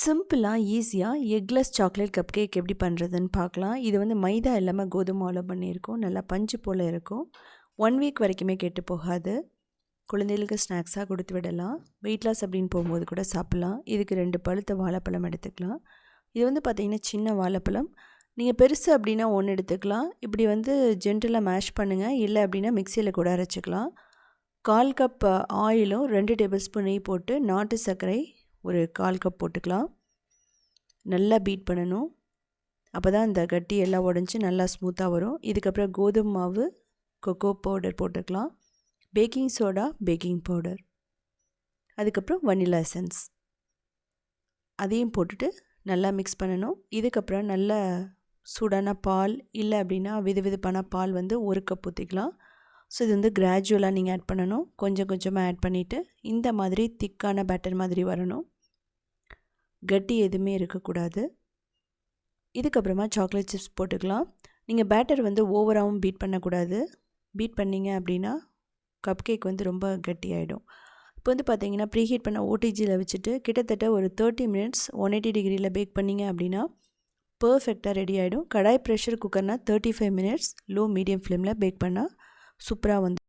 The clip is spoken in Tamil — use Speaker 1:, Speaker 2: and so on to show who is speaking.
Speaker 1: சிம்பிளாக ஈஸியாக எக்லெஸ் சாக்லேட் கப் கேக் எப்படி பண்ணுறதுன்னு பார்க்கலாம். இது வந்து மைதா இல்லாமல் கோதுமை மாவில் பண்ணியிருக்கோம். நல்லா பஞ்சு போல் இருக்கும். ஒன் வீக் வரைக்குமே கெட்டு போகாது. குழந்தைகளுக்கு ஸ்நாக்ஸாக கொடுத்து விடலாம். வெயிட் லாஸ் அப்படின்னு போகும்போது கூட சாப்பிட்லாம். இதுக்கு ரெண்டு பழுத்த வாழைப்பழம் எடுத்துக்கலாம். இது வந்து பார்த்திங்கன்னா சின்ன வாழைப்பழம். நீங்கள் பெருசு அப்படின்னா ஒன்று எடுத்துக்கலாம். இப்படி வந்து ஜென்டலாக மேஷ் பண்ணுங்கள் இல்லை அப்படின்னா மிக்சியில் கூட அரைச்சிக்கலாம். கால் கப் ஆயிலும் ரெண்டு டேபிள் ஸ்பூன் நெய் போட்டு நாட்டு சர்க்கரை ஒரு கால் கப் போட்டுக்கலாம். நல்லா பீட் பண்ணணும். அப்போ தான் இந்த கட்டி எல்லாம் உடஞ்சி நல்லா ஸ்மூத்தாக வரும். இதுக்கப்புறம் கோதுமை மாவு கொக்கோ பவுடர் போட்டுக்கலாம். பேக்கிங் சோடா பேக்கிங் பவுடர் அதுக்கப்புறம் வனிலா எசன்ஸ் அதையும் போட்டுட்டு நல்லா மிக்ஸ் பண்ணணும். இதுக்கப்புறம் நல்ல சூடான பால் இல்லை அப்படின்னா விது விதுப்பான பால் வந்து ஒரு கப் ஊற்றிக்கலாம் ஸோ இது வந்து கிராஜுவலாக நீங்கள் ஆட் பண்ணணும். கொஞ்சம் கொஞ்சமாக ஆட் பண்ணிவிட்டு இந்த மாதிரி திக்கான பேட்டர் மாதிரி வரணும். கட்டி எதுவுமே இருக்கக்கூடாது. இதுக்கப்புறமா சாக்லேட் சிப்ஸ் போட்டுக்கலாம். நீங்கள் பேட்டர் வந்து ஓவராகவும் பீட் பண்ணக்கூடாது. பீட் பண்ணிங்க அப்படின்னா கப் கேக் வந்து ரொம்ப கட்டியாயிடும். இப்போ வந்து பார்த்தீங்கன்னா ப்ரீஹீட் பண்ண ஓடிஜியில் வச்சுட்டு கிட்டத்தட்ட ஒரு தேர்ட்டி மினிட்ஸ் ஒன் எயிட்டி டிகிரியில் பேக் பண்ணிங்க அப்படின்னா பர்ஃபெக்டாக ரெடி ஆகிடும் kadai pressure குக்கர்னால் thirty five minutes low medium ஃப்ளேமில் பேக் பண்ணால் சூப்பராக வந்து